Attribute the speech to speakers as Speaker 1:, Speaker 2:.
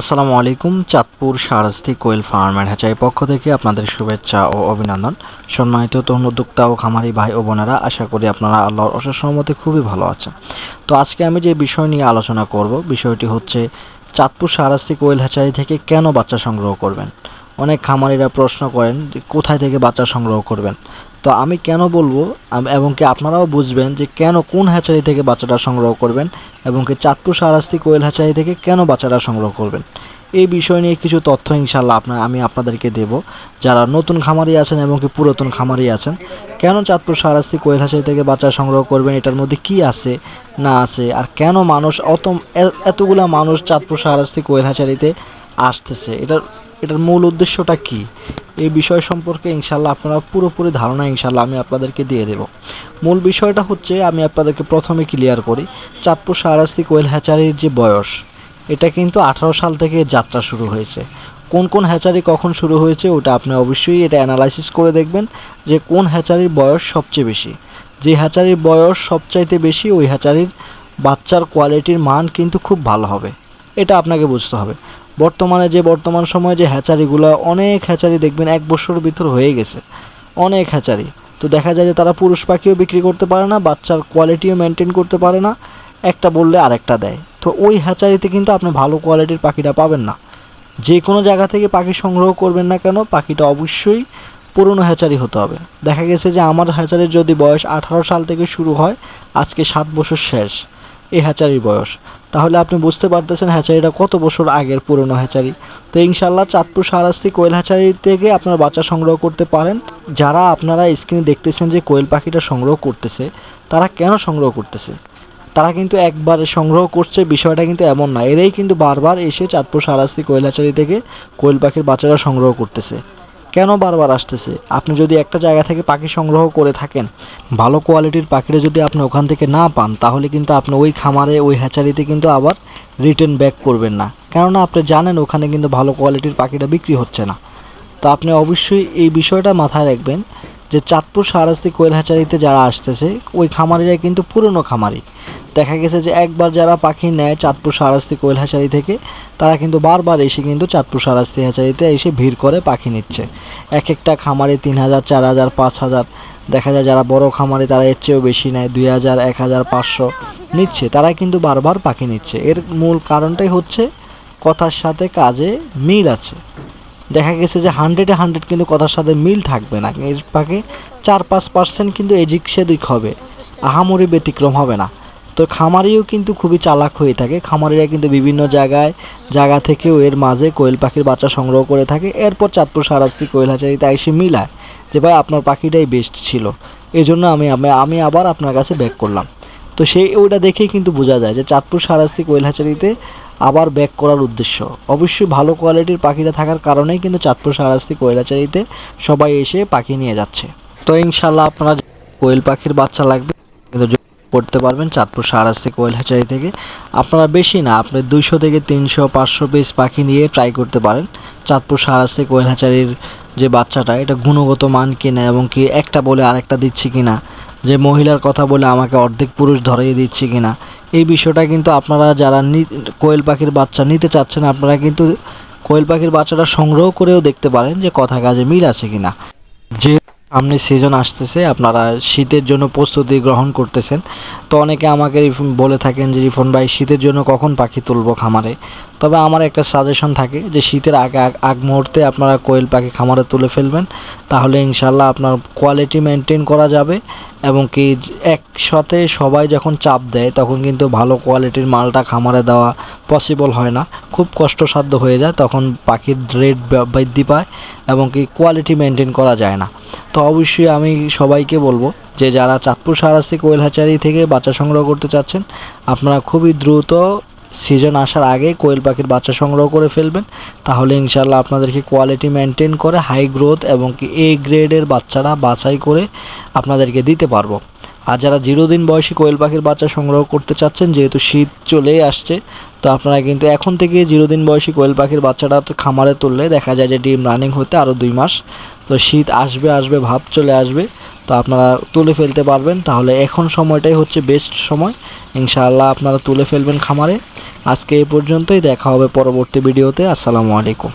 Speaker 1: আসসালামু আলাইকুম, Chandpur Sarasti quail farm and hatchery পক্ষ থেকে আপনাদের শুভেচ্ছা ও অভিনন্দন। সম্মানিত তরুণ উদ্যোক্তা ও খামারি ভাই ও বোনেরা, আশা করি আপনারা আল্লাহর অশেষ সহমতে খুবই ভালো আছেন। তো আজকে আমি যে বিষয় নিয়ে আলোচনা করব, বিষয়টি হচ্ছে চাঁদপুর সারাস্তি কোয়েল হ্যাচারি থেকে কেন বাচ্চা সংগ্রহ করবেন? অনেক খামারিরা প্রশ্ন করেন যে কোথায় থেকে বাচ্চা সংগ্রহ করবেন? তো আমি কেন বলব? এবং কি আপনারাও বুঝবেন যে কেন কোন হ্যাচারি থেকে বাচ্চাটা সংগ্রহ করবেন? এবং কি চাঁদপুর সারাস্তি কোয়েল হ্যাচারি থেকে কেন বাচ্চাটা সংগ্রহ করবেন? এই বিষয় নিয়ে কিছু তথ্য ইনশাল্লাহ আপনার আমি আপনাদেরকে দেব। যারা নতুন খামারি আছেন এবং কি পুরাতন খামারি আছেন, কেন চাঁদপুর সারাস্তি কোয়েল হ্যাচারি থেকে বাচ্চা সংগ্রহ করবেন? এটার মধ্যে কি আছে, না আছে? আর কেন মানুষ অত এতগুলা মানুষ চাঁদপুর সারাস্তি কোয়েল হ্যাচারিতে আসতেছে। এটার এটার মূল উদ্দেশ্যটা কি? এই বিষয় সম্পর্কে ইনশাল্লাহ আপনারা পুরোপুরি ধারণা ইনশাল্লাহ আমি আপনাদেরকে দিয়ে দেব। মূল বিষয়টা হচ্ছে, আমি আপনাদেরকে প্রথমে ক্লিয়ার করি, চাঁদপুর সারাস্তি কোয়েল হ্যাচারির যে বয়স, এটা কিন্তু আঠারো সাল থেকে যাত্রা শুরু হয়েছে। কোন কোন হ্যাচারি কখন শুরু হয়েছে ওটা আপনি অবশ্যই এটা অ্যানালাইসিস করে দেখবেন যে কোন হ্যাচারির বয়স সবচেয়ে বেশি। যে হ্যাচারির বয়স সবচাইতে বেশি, ওই হ্যাচারির বাচ্চার কোয়ালিটির মান কিন্তু খুব ভালো হবে। এটা আপনাকে বুঝতে হবে। বর্তমানে যে বর্তমান সময়ে যে হ্যাচারিগুলো, অনেক হ্যাচারি দেখবেন এক বছরের ভিতর হয়ে গেছে। অনেক হ্যাচারি। তো দেখা যায় যে তারা পুরুষ পাখিও বিক্রি করতে পারে না, বাচ্চার কোয়ালিটিও মেনটেন করতে পারে না। একটা বললে আরেকটা দেয়। তো ওই হ্যাচারিতে কিন্তু আপনি ভালো কোয়ালিটির পাখিটা পাবেন না। যে কোনো জায়গা থেকে পাখি সংগ্রহ করবেন না কেন, পাখিটা অবশ্যই পুরনো হ্যাচারি হতে হবে। দেখা গেছে যে আমার হ্যাচারির যদি বয়স আঠারো সাল থেকে শুরু হয়, আজকে সাত বছর শেষ। এই হ্যাচারির বয়স। তাহলে আপনি বুঝতে পারতেছেন হ্যাচারিটা কত বছর আগের পুরনো হ্যাচারি। তো ইনশাল্লাহ চাঁদপুর সারাস্তি কোয়েল হ্যাচারি থেকে আপনারা বাচ্চা সংগ্রহ করতে পারেন। যারা আপনারা স্ক্রিনে দেখতেছেন যে কোয়েল পাখিটা সংগ্রহ করতেছে, তারা কেন সংগ্রহ করতেছে? তারা কিন্তু একবারে সংগ্রহ করছে, বিষয়টা কিন্তু এমন না। এরাই কিন্তু বারবার এসে চাঁদপুর সারাস্তি কোয়েল হ্যাচারি থেকে কোয়েল পাখির বাচ্চারা সংগ্রহ করতেছে। কেন বারবার আসতেছে? আপনি যদি একটা জায়গা থেকে পাখি সংগ্রহ করে থাকেন, ভালো কোয়ালিটির পাখিটা যদি আপনি ওখান থেকে না পান, তাহলে কিন্তু আপনি ওই খামারে, ওই হ্যাচারিতে কিন্তু আবার রিটার্ন ব্যাক করবেন না। কেননা আপনি জানেন ওখানে কিন্তু ভালো কোয়ালিটির পাখিটা বিক্রি হচ্ছে না। তো আপনি অবশ্যই এই বিষয়টা মাথায় রাখবেন যে চাঁদপুর সারাস্তি কোয়েল হ্যাচারিতে যারা আসতেছে, ওই খামারিরা কিন্তু পুরনো খামারি। দেখা গেছে যে একবার যারা পাখি নেয় চাঁদপুর সারাস্তি কোয়েল থেকে, তারা কিন্তু বারবার এসে কিন্তু চাঁদপুর সারাস্তি হ্যাচারিতে এসে ভিড় করে পাখি নিচ্ছে। এক একটা খামারে তিন হাজার, চার হাজার, পাঁচ হাজার। দেখা যায় যারা বড় খামারে তারা এর চেয়েও বেশি নেয়, দুই হাজার, এক হাজার, পাঁচশো নিচ্ছে। তারা কিন্তু বারবার পাখি নিচ্ছে। এর মূল কারণটাই হচ্ছে কথার সাথে কাজে মিল আছে। দেখা গেছে যে হান্ড্রেডে হান্ড্রেড কিন্তু কথার সাথে মিল থাকবে না। এর পাখি চার, পাঁচ পার্সেন্ট কিন্তু এদিক সেদিক হবে। আহামরি ব্যতিক্রম হবে না। তো খামারিও কিন্তু খুবই চালাক হয়ে থাকে। খামারিরা কিন্তু বিভিন্ন জায়গায়, জায়গা থেকেও এর মাঝে কোয়েল পাখির বাচ্চা সংগ্রহ করে থাকে। এরপর চাঁদপুর সারাস্তি কোয়েল হাজারিতে এসে মিলায় যে, ভাই, আপনার পাখিটাই বেস্ট ছিল। এই জন্য আমি, আমি- আবার আপনার কাছে ব্যাক করলাম। তো সেই, ওইটা দেখেই কিন্তু বোঝা যায় যে, চাঁদপুর সারাস্তি কোয়েল হাচারিতে আবার ব্যাক করার উদ্দেশ্য। অবশ্যই ভালো কোয়ালিটির পাখিটা থাকার কারণেই কিন্তু চাঁদপুর সারাস্তি কোয়েল হাচারিতে সবাই এসে পাখি নিয়ে যাচ্ছে। তো ইনশাল্লাহ আপনারা কোয়েল পাখির বাচ্চা লাগবে। কিন্তু করতে পারবেন চাঁদপুর সারাস্তি কোয়েল হ্যাচারি থেকে। আপনারা বেশি না, আপনি দুইশো থেকে তিনশো, পাঁচশো পিস পাখি নিয়ে ট্রাই করতে পারেন। চাঁদপুর সারাস্তি কোয়েল হ্যাচারির যে বাচ্চাটা, এটা গুণগত মান কিনা এবং কি একটা বলে আরেকটা দিচ্ছি কিনা, যে মহিলার কথা বলে আমাকে অর্ধেক পুরুষ ধরিয়ে দিচ্ছি কিনা, এই বিষয়টা কিন্তু আপনারা যারা কোয়েল পাখির বাচ্চা নিতে চাচ্ছেন, আপনারা কিন্তু কোয়েল পাখির বাচ্চাটা সংগ্রহ করেও দেখতে পারেন যে কথা কাজে মিল আছে কিনা। যে সামনে সিজন আসতেছে, আপনারা শীতের জন্য প্রস্তুতি গ্রহণ করতেছেন। তো অনেকে আমাকে বলে থাকেন যে, রিফন ভাই, শীতের জন্য কখন পাখি তুলব খামারে? তবে আমার একটা সাজেশন থাকে যে, শীতের আগ- আগ মুহূর্তে আপনারা কোয়েল পাখি খামারে তুলে ফেলবেন। তাহলে ইনশাল্লাহ আপনার কোয়ালিটি মেনটেন করা যাবে এবং কি একসাথে সবাই যখন চাপ দেয়, তখন কিন্তু ভালো কোয়ালিটির মালটা খামারে দেওয়া পসিবল হয় না। খুব কষ্টসাধ্য হয়ে যায়, তখন পাখির রেট বৃদ্ধি পায় এবং কি কোয়ালিটি মেনটেন করা যায় না। তো অবশ্যই আমি সবাইকে বলব যে যারা চাঁদপুর সারাস্তি কোয়েল হাচারি থেকে বাচ্চা সংগ্রহ করতে চাচ্ছেন, আপনারা খুবই দ্রুত সিজন আসার আগে কোয়েল পাখির বাচ্চা সংগ্রহ করে ফেলবেন। তাহলে ইনশাল্লাহ আপনাদেরকে কোয়ালিটি মেনটেন করে হাই গ্রোথ এবং কি এ গ্রেডের বাচ্চারা বাছাই করে আপনাদেরকে দিতে পারব। আর যারা জিরো দিন বয়সী কোয়েল পাখির বাচ্চা সংগ্রহ করতে চাচ্ছেন, যেহেতু শীত চলে আসছে তো আপনারা কিন্তু এখন থেকে জিরো দিন বয়সী কোয়েল পাখির বাচ্চাটা খামারে তুললে দেখা যায় যে ডিম রানিং হতে আরও দুই মাস। তো শীত আসবে আসবে, ভাব চলে আসবে। তো আপনারা তুলে ফেলতে পারবেন। তাহলে এখন সময়টাই হচ্ছে বেস্ট সময়। ইনশাআল্লাহ আপনারা তুলে ফেলবেন খামারে। আজকে এই পর্যন্তই। দেখা হবে পরবর্তী ভিডিওতে। আসসালামু আলাইকুম।